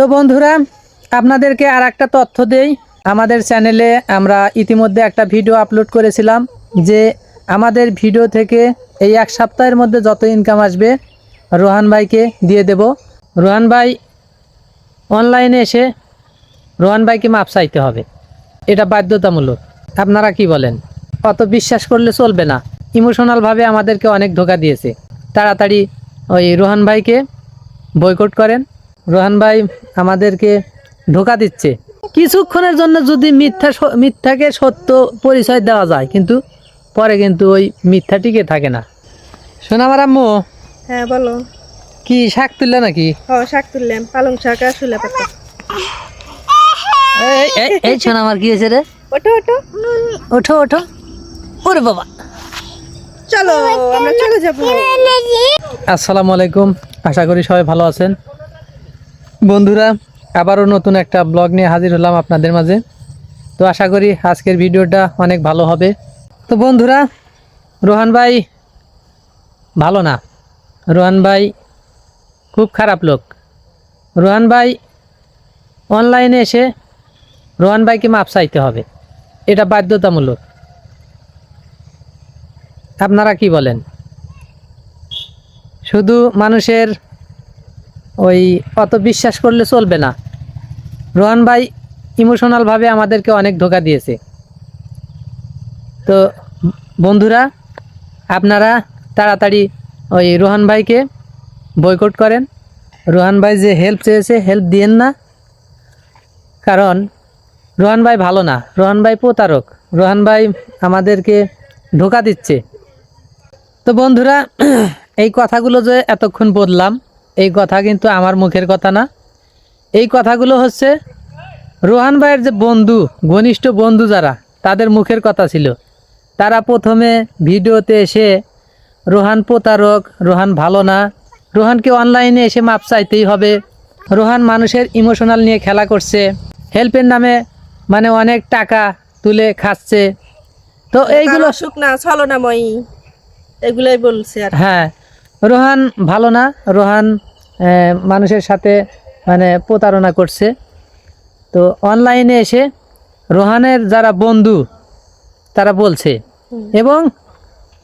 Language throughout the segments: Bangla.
তো বন্ধুরা, আপনাদেরকে আর একটা তথ্য দেই। আমাদের চ্যানেলে আমরা ইতিমধ্যে একটা ভিডিও আপলোড করেছিলাম যে আমাদের ভিডিও থেকে এই এক সপ্তাহের মধ্যে যত ইনকাম আসবে, রোহান ভাইকে দিয়ে দেব। রোহান ভাই অনলাইনে এসে রোহান ভাইকে মাপ চাইতে হবে। এটা বাধ্যতামূলক। আপনারা কি বলেন? অত বিশ্বাস করলে চলবে না। ইমোশনালভাবে আমাদেরকে অনেক ধোকা দিয়েছে। তাড়াতাড়ি ওই রোহান ভাইকে বয়কট করেন। রোহান ভাই আমাদেরকে ধোকা দিচ্ছে। কিছুক্ষণের জন্য যদি মিথ্যা মিথ্যাকে সত্য পরিচয় দেওয়া যায় কিন্তু পরে কিন্তু ওই মিথ্যা টিকে থাকে না। শোনা আমার আম্মু। হ্যাঁ বলো। কি শাক তুললে নাকি? ও শাক তুললাম। পালং শাক আর শুলে পাতা। এই এই এই শোনা আমার কি হয়েছে রে? ওটো ওটো ওঠো ওঠো। ওরে বাবা। চলো আমরা চলে যাব। আসসালামু আলাইকুম। আশা করি সবাই ভালো আছেন। বন্ধুরা, আবারও নতুন একটা ব্লগ নিয়ে হাজির হলাম আপনাদের মাঝে। তো আশা করি আজকের ভিডিওটা অনেক ভালো হবে। তো বন্ধুরা, রোহান ভাই ভালো না। রোহান ভাই খুব খারাপ লোক। রোহান ভাই অনলাইনে এসে রোহান ভাইকে মাপ চাইতে হবে। এটা বাধ্যতামূলক। আপনারা কি বলেন? শুধু মানুষের ওই অত বিশ্বাস করলে চলবে না। রোহান ভাই ইমোশনালভাবে আমাদেরকে অনেক ধোকা দিয়েছে। তো বন্ধুরা, আপনারা তাড়াতাড়ি ওই রোহান ভাইকে বয়কট করেন। রোহান ভাই যে হেল্প চেয়েছে হেল্প দিয়েন না। কারণ রোহান ভাই ভালো না, রোহান ভাই প্রতারক। রোহান ভাই আমাদেরকে ধোকা দিচ্ছে। তো বন্ধুরা, এই কথাগুলো যে এতক্ষণ বললাম এই কথা কিন্তু আমার মুখের কথা না। এই কথাগুলো হচ্ছে রোহান ভাইয়ের যে বন্ধু ঘনিষ্ঠ বন্ধু যারা তাদের মুখের কথা ছিল। তারা প্রথমে ভিডিওতে এসে রোহান প্রতারক রোহান ভালো না। রোহানকে অনলাইনে এসে মাপ চাইতেই হবে। রোহান মানুষের ইমোশনাল নিয়ে খেলা করছে। হেল্পের নামে মানে অনেক টাকা তুলে খাচ্ছে। তো এইগুলো অসুখ না ছলনাময়ী। এগুলোই বলছে আর হ্যাঁ রোহান ভালো না। রোহান মানুষের সাথে মানে প্রতারণা করছে। তো অনলাইনে এসে রোহানের যারা বন্ধু তারা বলছে এবং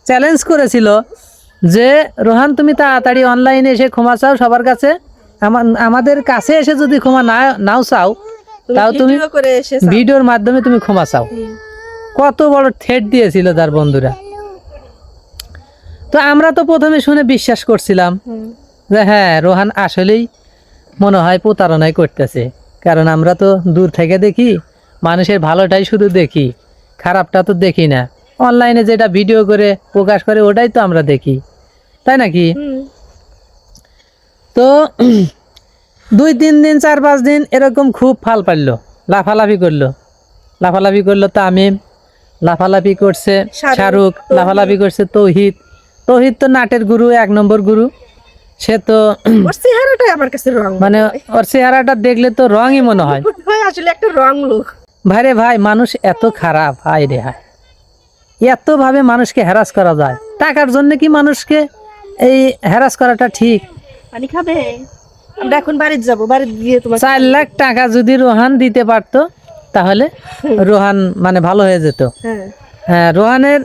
চ্যালেঞ্জ করেছিল যে রোহান তুমি তাড়াতাড়ি অনলাইনে এসে ক্ষমা চাও সবার কাছে। আমা- আমাদের কাছে এসে যদি ক্ষমা না নাও চাও তাও তুমি করে এসে ভিডিওর মাধ্যমে তুমি ক্ষমা চাও। কত বড় থ্রেট দিয়েছিল তার বন্ধুরা। তো আমরা তো প্রথমে শুনে বিশ্বাস করছিলাম যে হ্যাঁ রোহান আসলেই মনে হয় প্রতারণাই করতেছে। কারণ আমরা তো দূর থেকে দেখি মানুষের ভালোটাই শুধু দেখি খারাপটা তো দেখি না। অনলাইনে যেটা ভিডিও করে প্রকাশ করে ওটাই তো আমরা দেখি। তাই নাকি? তো দুই তিন দিন চার পাঁচ দিন এরকম খুব ফাল পারল লাফালাফি করল। লাফালাফি করল তামিম লাফালাফি করছে শাহরুখ, লাফালাফি করছে তৌহিদ। তৌহিদ তো নাটের গুরু এক নম্বর গুরু। সে তো ওর চেহারাটাই আমার কাছে রং মানে ওর চেহারাটা দেখলে তো রঙই মনে হয়। হয় আসলে একটা রং লোক। ভাইরে ভাই মানুষ এত খারাপ হায় রে হায়। এত ভাবে মানুষকে হ্যারাস করা যায়। টাকার জন্য কি মানুষকে এই হ্যারাস করাটা ঠিক? পানি খাবে? আমরা এখন বাড়িতে যাব বাড়িতে গিয়ে তোমার চার লাখ টাকা যদি রোহান দিতে পারতো তাহলে রোহান মানে ভালো হয়ে যেত। হ্যাঁ। হ্যাঁ রোহানের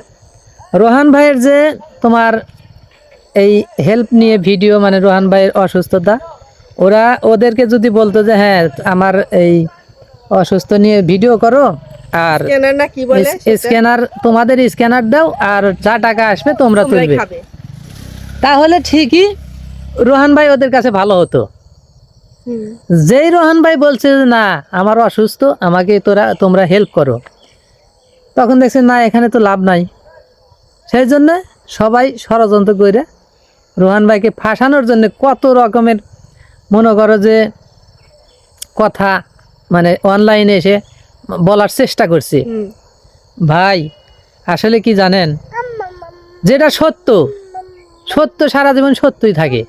রোহান ভাইয়ের যে তোমার এই হেল্প নিয়ে ভিডিও মানে রোহান ভাইয়ের অসুস্থতা ওরা ওদেরকে যদি বলতো যে হ্যাঁ আমার এই অসুস্থ নিয়ে ভিডিও করো আর স্ক্যানার তোমাদের স্ক্যানার দাও আর যা টাকা আসবে তোমরা তুলবে। তাহলে ঠিকই রোহান ভাই ওদের কাছে ভালো হতো। যেই রোহান ভাই বলছে না আমার অসুস্থ আমাকে তোরা তোমরা হেল্প করো। তখন দেখছে না এখানে তো লাভ নাই। সেই জন্য সবাই ষড়যন্ত্র করে। রোহান ভাইকে ফাঁসানোর জন্য কত রকমের মনে করো যে কথা মানে অনলাইনে এসে বলার চেষ্টা করছে। ভাই আসলে কি জানেন? যেটা সত্য সত্য সারা জীবন সত্যই থাকে।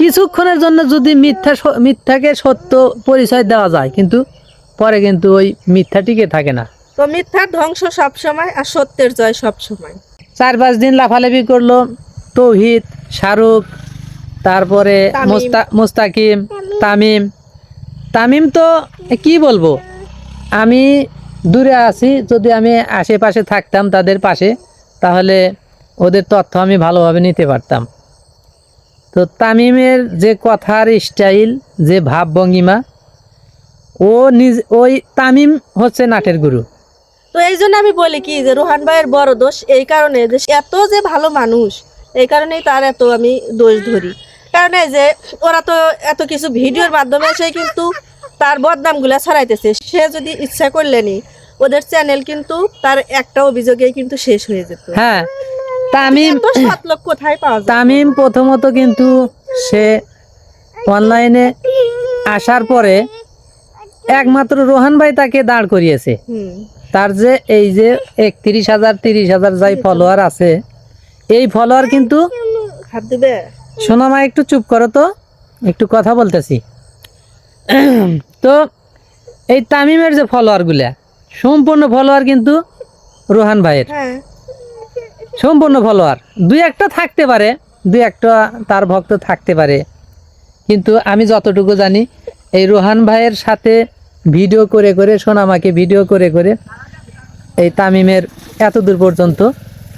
কিছুক্ষণের জন্য যদি মিথ্যা মিথ্যাকে সত্য পরিচয় দেওয়া যায় কিন্তু পরে কিন্তু ওই মিথ্যা টিকে থাকে না। তো মিথ্যার ধ্বংস সব সময় আর সত্যের জয় সব সময় চার পাঁচ দিন লাফালাফি করল। তৌহিদ শাহরুখ তারপরে। মোস্তাকিম তামিম। তামিম তো কি বলব? আমি দূরে আছি যদি আমি আশেপাশে থাকতাম তাদের পাশে তাহলে ওদের তথ্য আমি ভালোভাবে নিতে পারতাম। তো তামিমের যে কথার স্টাইল যে ভাবভঙ্গিমা ও নিজ ওই তামিম হচ্ছে নাটের গুরু। তো এই জন্য আমি বলি কি যে রোহান ভাইয়ের বড় দোষ এই কারণে যে এত যে ভালো মানুষ এই কারণেই তার এত আমি দোষ ধরি। কারণ এই যে ওরা তো এত কিছু ভিডিওর মাধ্যমে সে কিন্তু তার বদনামগুলা ছড়াইতেছে। সে যদি ইচ্ছা করলেনি ওদের চ্যানেল কিন্তু তার একটা অভিযোগেই কিন্তু শেষ হয়ে যেত। হ্যাঁ তামিম লোক কোথায় পাওয়া যায়? তামিম প্রথমত কিন্তু সে অনলাইনে আসার পরে একমাত্র রোহান ভাই তাকে দাঁড় করিয়েছে। তার যে এই যে একত্রিশ হাজার তিরিশ হাজার যাই ফলোয়ার আছে এই ফলোয়ার কিন্তু সোনামা একটু চুপ করো তো একটু কথা বলতেছি। তো এই তামিমের যে ফলোয়ারগুলা সম্পূর্ণ ফলোয়ার কিন্তু রোহান ভাইয়ের। হ্যাঁ। সম্পূর্ণ ফলোয়ার দুই একটা থাকতে পারে দুই একটা তার ভক্ত থাকতে পারে। কিন্তু আমি যতটুকু জানি এই রোহান ভাইয়ের সাথে ভিডিও করে করে, সোনামাকে ভিডিও করে করে এই তামিমের এত দূর পর্যন্ত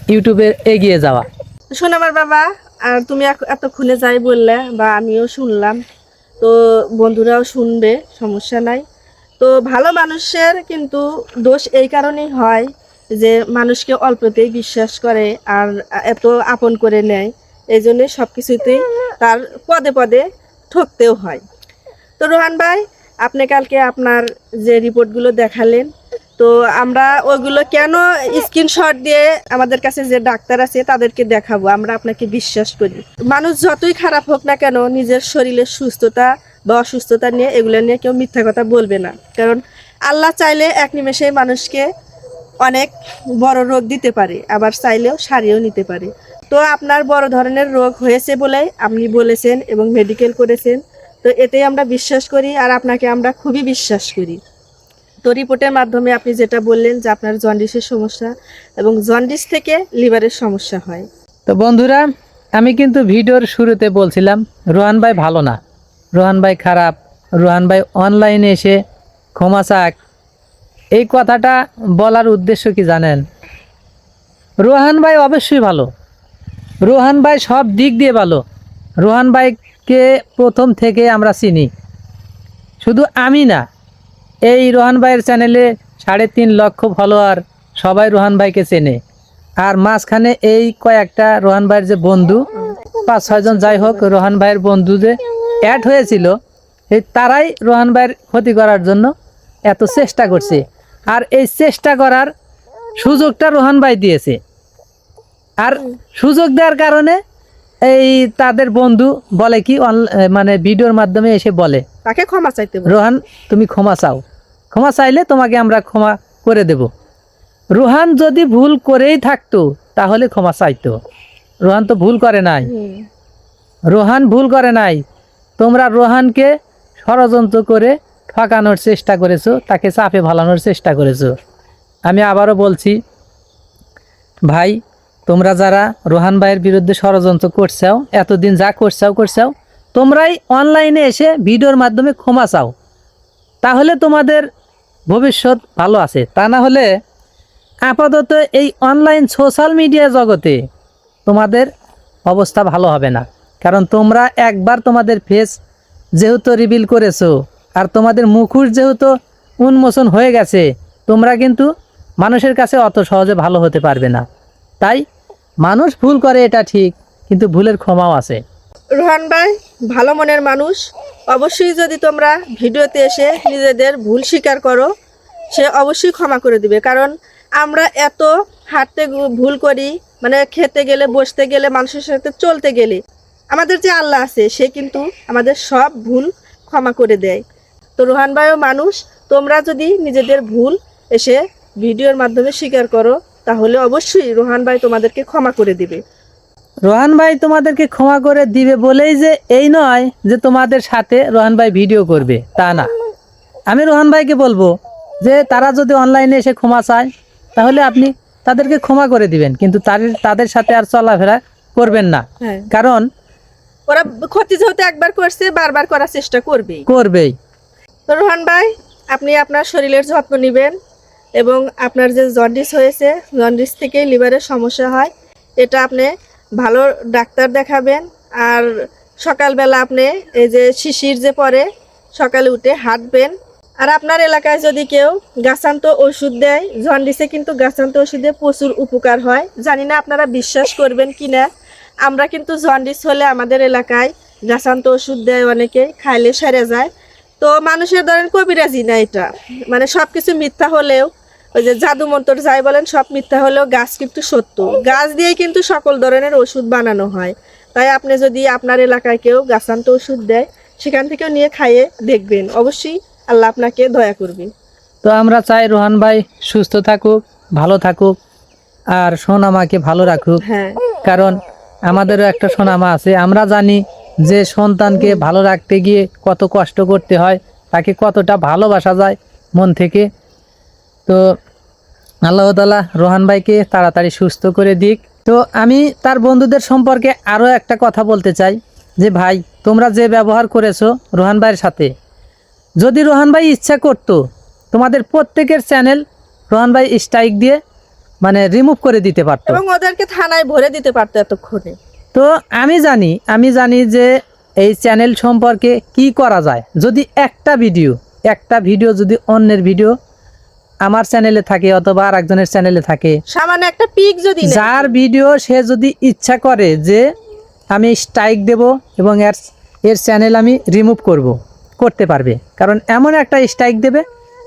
ইউটিউবে এগিয়ে যাওয়া। শোন আমার বাবা, আর তুমি এত- এতক্ষণে যাই বললে বা আমিও শুনলাম, তো বন্ধুরাও শুনবে, সমস্যা নাই। তো ভালো মানুষের কিন্তু দোষ এই কারণেই হয় যে মানুষকে অল্পতেই বিশ্বাস করে আর এত আপন করে নেয়, এই জন্যে সব কিছুতেই তার পদে পদে ঠকতেও হয়। তো রোহান ভাই আপনি কালকে আপনার যে রিপোর্টগুলো দেখালেন, তো আমরা ওইগুলো কেন স্ক্রিনশট দিয়ে আমাদের কাছে যে ডাক্তার আছে তাদেরকে দেখাবো? আমরা আপনাকে বিশ্বাস করি। মানুষ যতই খারাপ হোক না কেন, নিজের শরীরের সুস্থতা বা অসুস্থতা নিয়ে এগুলো নিয়ে কেউ মিথ্যা কথা বলবে না। কারণ আল্লাহ চাইলে এক নিমেষে মানুষকে অনেক বড় রোগ দিতে পারে, আবার চাইলেও সারিয়েও নিতে পারে। তো আপনার বড় ধরনের রোগ হয়েছে বলে আপনি বলেছেন এবং মেডিকেল করেছেন। তো এতেই আমরা বিশ্বাস করি আর আপনাকে আমরা খুবই বিশ্বাস করি। তো রিপোর্টের মাধ্যমে আপনি যেটা বললেন যে আপনার জন্ডিসের সমস্যা এবং জন্ডিস থেকে লিভারের সমস্যা হয়। তো বন্ধুরা, আমি কিন্তু ভিডিওর শুরুতে বলছিলাম, রোহান ভাই ভালো না। রোহান ভাই খারাপ। রোহান ভাই অনলাইনে এসে ক্ষমা চাক। এই কথাটা বলার উদ্দেশ্য কি জানেন? রোহান ভাই অবশ্যই ভালো। রোহান ভাই সব দিক দিয়ে ভালো। রোহান ভাইকে প্রথম থেকে আমরা চিনি। শুধু আমি না, এই রোহান ভাইয়ের চ্যানেলে সাড়ে তিন লক্ষ ফলোয়ার সবাই রোহান ভাইকে চেনে। আর মাঝখানে এই কয়েকটা রোহান ভাইয়ের যে বন্ধু, পাঁচ ছয়জন যাই হোক, রোহান ভাইয়ের বন্ধু যে অ্যাড হয়েছিল, এই তারাই রোহান ভাইয়ের ক্ষতি করার জন্য এত চেষ্টা করছে। আর এই চেষ্টা করার সুযোগটা রোহান ভাই দিয়েছে। আর সুযোগ দেওয়ার কারণে এই তাদের বন্ধু বলে কি অন- মানে ভিডিওর মাধ্যমে এসে বলে। তাকে ক্ষমা চাইতে রোহান তুমি ক্ষমা চাও। ক্ষমা চাইলে তোমাকে আমরা ক্ষমা করে দেব। রোহান যদি ভুল করেই থাকতো তাহলে ক্ষমা চাইতো। রোহান তো ভুল করে নাই। রোহান ভুল করে নাই। তোমরা রোহানকে ষড়যন্ত্র করে ঠকানোর চেষ্টা করেছ তাকে চাপে ভালানোর চেষ্টা করেছ। আমি আবারও বলছি ভাই তোমরা যারা রোহান ভাইয়ের বিরুদ্ধে ষড়যন্ত্র করছাও, এতদিন যা করছাও করছাও, তোমরাই অনলাইনে এসে ভিডিওর মাধ্যমে ক্ষমা চাও। তাহলে তোমাদের ভবিষ্যৎ ভালো আছে। তা না হলে আপাতত এই অনলাইন সোশ্যাল মিডিয়া জগতে তোমাদের অবস্থা ভালো হবে না। কারণ তোমরা একবার তোমাদের ফেস যেহেতু রিভিল করেছ, আর তোমাদের মুখোশ যেহেতু উন্মোচন হয়ে গেছে, তোমরা কিন্তু মানুষের কাছে অত সহজে ভালো হতে পারবে না। তাই মানুষ ভুল করে, এটা ঠিক, কিন্তু ভুলের ক্ষমাও আছে। রোহান ভাই, ভালো মনের মানুষ। অবশ্যই যদি তোমরা ভিডিওতে এসে নিজেদের ভুল স্বীকার করো, সে অবশ্যই ক্ষমা করে দিবে। কারণ আমরা এত হাঁটতে ভুল করি মানে খেতে গেলে, বসতে গেলে, মানুষের সাথে চলতে গেলে, আমাদের যে আল্লাহ আছে, সে কিন্তু আমাদের সব ভুল ক্ষমা করে দেয়। তো রোহান ভাইও মানুষ, তোমরা যদি নিজেদের ভুল এসে ভিডিওর মাধ্যমে স্বীকার করো তাহলে অবশ্যই রোহান ভাই তোমাদেরকে ক্ষমা করে দিবে। রোহান ভাই তোমাদেরকে ক্ষমা করে দিবে বলেই যে এই নয় যে তোমাদের সাথে রোহান ভাই ভিডিও করবে তা না। আমি রোহান ভাইকে বলব যে তারা যদি অনলাইনে এসে ক্ষমা চায় তাহলে আপনি তাদেরকে ক্ষমা করে দিবেন কিন্তু তাদের তাদের সাথে আর চলাফেরা করবেন না। হ্যাঁ। কারণ ওরা ক্ষতি যেহেতু একবার করছে বারবার করার চেষ্টা করবে করবেই। রোহান ভাই আপনি আপনার শরীরের যত্ন নেবেন। এবং আপনার যে জন্ডিস হয়েছে জন্ডিস থেকে লিভারের সমস্যা হয়। এটা আপনি ভালো ডাক্তার দেখাবেন। আর সকালবেলা আপনি এই যে শিশির যে পরে, সকালে উঠে হাঁটবেন। আর আপনার এলাকায় যদি কেউ গাছান্ত ওষুধ দেয় জন্ডিসে কিন্তু গাছান্ত ওষুধে প্রচুর উপকার হয়। জানি না আপনারা বিশ্বাস করবেন কি না আমরা কিন্তু জন্ডিস হলে আমাদের এলাকায় গাছান্ত ওষুধ দেয় অনেকে, খাইলে সেরে যায়। তো মানুষের ধরেন কবিরাজি না এটা। মানে সব কিছু মিথ্যা হলেও ওই যে জাদু মন্তর যাই বলেন সব মিথ্যা হলেও গাছ কিন্তু সত্য। গাছ দিয়ে কিন্তু সকল ধরনের ওষুধ বানানো হয়। তাই আপনি যদি আপনার এলাকায় কেউ গাছান্ত ওষুধ দেয় সেখান থেকেও নিয়ে খাইয়ে দেখবেন। অবশ্যই আল্লাহ আপনাকে দয়া করবে। তো আমরা চাই রোহান ভাই সুস্থ থাকুক ভালো থাকুক আর সোনামাকে ভালো রাখুক। হ্যাঁ। কারণ আমাদেরও একটা সোনামা আছে। আমরা জানি যে সন্তানকে ভালো রাখতে গিয়ে কত কষ্ট করতে হয় তাকে কতটা ভালোবাসা যায় মন থেকে। তো আল্লাহ তালা রোহান ভাইকে তাড়াতাড়ি সুস্থ করে দিক। তো আমি তার বন্ধুদের সম্পর্কে আরও একটা কথা বলতে চাই যে ভাই তোমরা যে ব্যবহার করেছ রোহান ভাইয়ের সাথে যদি রোহান ভাই ইচ্ছা করতো তোমাদের প্রত্যেকের চ্যানেল রোহান ভাই স্ট্রাইক দিয়ে মানে রিমুভ করে দিতে পারতো। এবং ওদেরকে থানায় ভরে দিতে পারতো এতক্ষণে। তো আমি জানি আমি জানি যে এই চ্যানেল সম্পর্কে কি করা যায়। যদি একটা ভিডিও একটা ভিডিও যদি অন্যের ভিডিও আমার চ্যানেলে থাকে অথবা আর একজনের চ্যানেলে থাকে। সামান্য একটা পিক যদি যার ভিডিও সে যদি ইচ্ছা করে যে আমি স্ট্রাইক দেব এবং এর এর চ্যানেল আমি রিমুভ করব করতে পারবে। কারণ এমন একটা স্ট্রাইক দেবে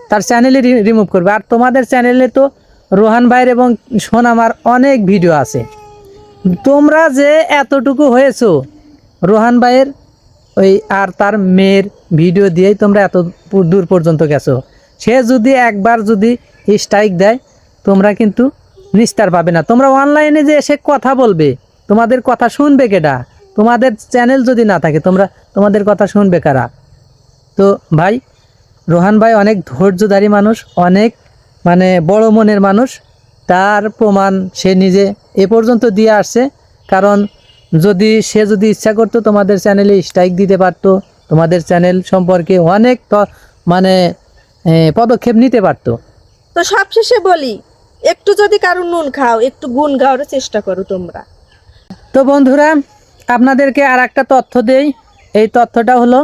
তার চ্যানেলে রিমুভ করবে। আর তোমাদের চ্যানেলে তো রোহান ভাইয়ের এবং সোনামার অনেক ভিডিও আছে। তোমরা যে এতটুকু হয়েছো রোহান ভাইয়ের ওই আর তার মেয়ের ভিডিও দিয়েই তোমরা এত দূর পর্যন্ত গেছো। সে যদি একবার যদি স্ট্রাইক দেয়, তোমরা কিন্তু নিস্তার পাবে না। তোমরা অনলাইনে যে এসে কথা বলবে, তোমাদের কথা শুনবে কেডা? তোমাদের চ্যানেল যদি না থাকে, তোমরা, তোমাদের কথা শুনবে কারা? তো ভাই, রোহান ভাই অনেক ধৈর্যধারী মানুষ, অনেক মানে বড় মনের মানুষ। তার প্রমাণ সে নিজে এ পর্যন্ত দিয়ে আসছে। কারণ যদি সে যদি ইচ্ছা করতো, তোমাদের চ্যানেলে স্ট্রাইক দিতে পারতো। তোমাদের চ্যানেল সম্পর্কে অনেক মানে পদক্ষেপ নিতে পারতো। তো সবশেষে বলি একটু যদি কারও নুন খাও একটু গুণ গাওয়ার চেষ্টা করো তোমরা। তো বন্ধুরা আপনাদেরকে আর একটা তথ্য দেই। এই তথ্যটা হলো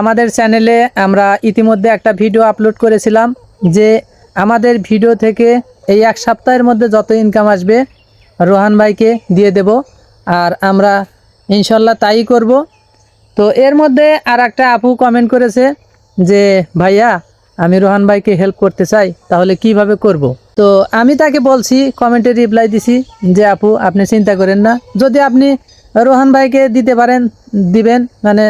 আমাদের চ্যানেলে আমরা ইতিমধ্যে একটা ভিডিও আপলোড করেছিলাম যে আমাদের ভিডিও থেকে এই এক সপ্তাহের মধ্যে যত ইনকাম আসবে রোহান ভাইকে দিয়ে দেব। আর আমরা ইনশাল্লাহ তাই করব। তো এর মধ্যে আর একটা আপু কমেন্ট করেছে যে ভাইয়া আমি রোহান ভাইকে হেল্প করতে চাই তাহলে কীভাবে করব? তো আমি তাকে বলছি কমেন্টে রিপ্লাই দিছি যে আপু আপনি চিন্তা করেন না। যদি আপনি রোহান ভাইকে দিতে পারেন দিবেন মানে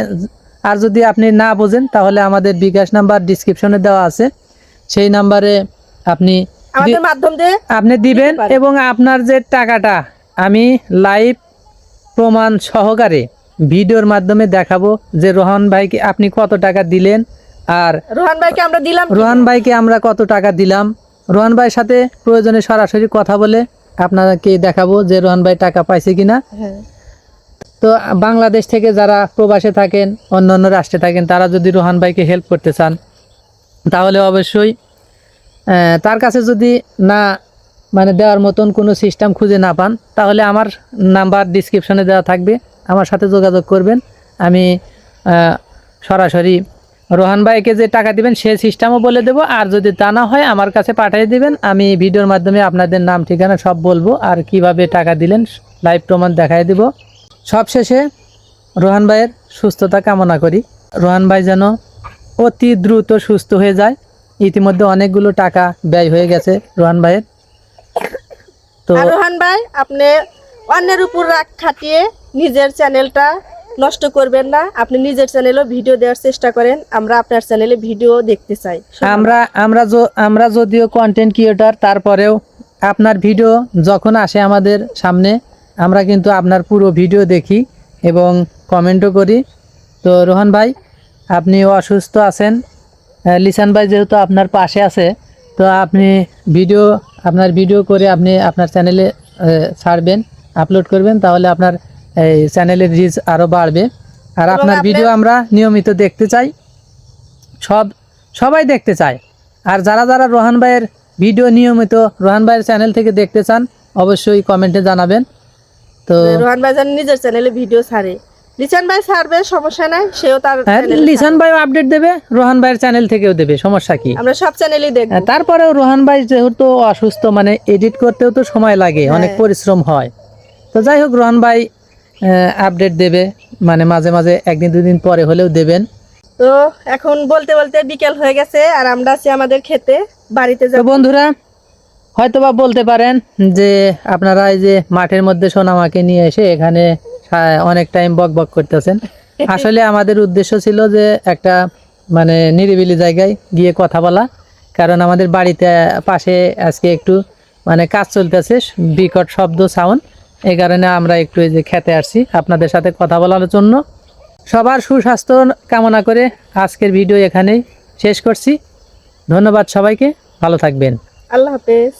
আর যদি আপনি না বোঝেন তাহলে আমাদের বিকাশ নাম্বার ডিসক্রিপশনে দেওয়া আছে। সেই নাম্বারে আপনি আপনি দিবেন এবং আপনার যে টাকাটা আমি লাইভ প্রমাণ সহকারে ভিডিওর মাধ্যমে দেখাবো যে রোহন ভাইকে আপনি কত টাকা দিলেন? আর রোহান ভাইকে আমরা দিলাম রোহান ভাইকে আমরা কত টাকা দিলাম? রোহান ভাইয়ের সাথে প্রয়োজনে সরাসরি কথা বলে আপনাকে দেখাবো যে রোহান ভাই টাকা পাইছে কিনা। হ্যাঁ। তো বাংলাদেশ থেকে যারা প্রবাসে থাকেন অন্য অন্য রাষ্ট্রে থাকেন তারা যদি রোহান ভাইকে হেল্প করতে চান তাহলে অবশ্যই তার কাছে যদি না মানে দেওয়ার মতন কোনো সিস্টেম খুঁজে না পান তাহলে আমার নাম্বার ডিসক্রিপশনে দেওয়া থাকবে। আমার সাথে যোগাযোগ করবেন। আমি সরাসরি রোহান ভাইকে যে টাকা দিবেন, সে সিস্টেমও বলে দেবো। আর যদি তা না হয়, আমার কাছে পাঠিয়ে দিবেন। আমি ভিডিওর মাধ্যমে আপনাদের নাম, ঠিকানা সব বলব। আর কীভাবে টাকা দিলেন লাইভ প্রমাণ দেখাই দিব। সবশেষে রোহান ভাইয়ের সুস্থতা কামনা করি। রোহান ভাই যেন অতি দ্রুত সুস্থ হয়ে যায়। ইতিমধ্যে অনেকগুলো টাকা ব্যয় হয়ে গেছে রোহান ভাইয়ের। তো রোহান ভাই, আপনি অন্যের উপর রাগ খাটিয়ে নিজের চ্যানেলটা নষ্ট করবেন না। আপনি নিজের চ্যানেলও ভিডিও দেওয়ার চেষ্টা করেন। আমরা আপনার চ্যানেলে ভিডিও দেখতে চাই। আমরা আমরা আমরা যদিও কন্টেন্ট ক্রিয়েটর তারপরেও আপনার ভিডিও যখন আসে আমাদের সামনে, আমরা কিন্তু আপনার পুরো ভিডিও দেখি এবং কমেন্টও করি। তো রোহন ভাই, আপনি অসুস্থ আছেন। লিসান ভাই যেহেতু আপনার পাশে আছে, তো আপনি ভিডিও আপনার ভিডিও করে আপনি আপনার চ্যানেলে ছাড়বেন আপলোড করবেন। তাহলে আপনার এই চ্যানেলের রিচ আরও বাড়বে। আর আপনার ভিডিও আমরা নিয়মিত দেখতে চাই। সব সবাই দেখতে চায়। আর যারা যারা রোহান ভাইয়ের ভিডিও নিয়মিত রোহান ভাইয়ের চ্যানেল থেকে দেখতে চান অবশ্যই কমেন্টে জানাবেন। তো রোহান ভাই যেন নিজের চ্যানেলে ভিডিও ছাড়ে। লিসান ভাই ছাড়বে সমস্যা নাই সেও তার হ্যাঁ, লিসান ভাইও আপডেট দেবে রোহান ভাইয়ের চ্যানেল থেকেও দেবে সমস্যা কি। আমরা সব চ্যানেলই দেখব। হ্যাঁ, তারপরেও রোহান ভাই যেহেতু অসুস্থ মানে এডিট করতেও তো সময় লাগে অনেক হ্যাঁ। পরিশ্রম হয়। তো যাই হোক রোহান ভাই আপডেট দেবে। মানে মাঝে মাঝে একদিন দুদিন পরে হলেও দেবেন। তো এখন বলতে বলতে বিকেল হয়ে গেছে আর আমরা আছি আমাদের খেতে বাড়িতে যাব। বন্ধুরা হয়তোবা বলতে পারেন যে আপনারা এই যে মাঠের মধ্যে সোনামাকে নিয়ে এসে এখানে অনেক টাইম বক বক করতেছেন। আসলে আমাদের উদ্দেশ্য ছিল যে একটা মানে নিরিবিলি জায়গায় গিয়ে কথা বলা। কারণ আমাদের বাড়িতে পাশে আজকে একটু মানে কাজ চলতেছে বিকট শব্দ সাউন্ড এই কারণে আমরা একটু এই যে খেতে আসছি। আপনাদের সাথে কথা বলার জন্য। সবার সুস্বাস্থ্য কামনা করে আজকের ভিডিও এখানেই শেষ করছি। ধন্যবাদ সবাইকে। ভালো থাকবেন। আল্লাহ হাফেজ।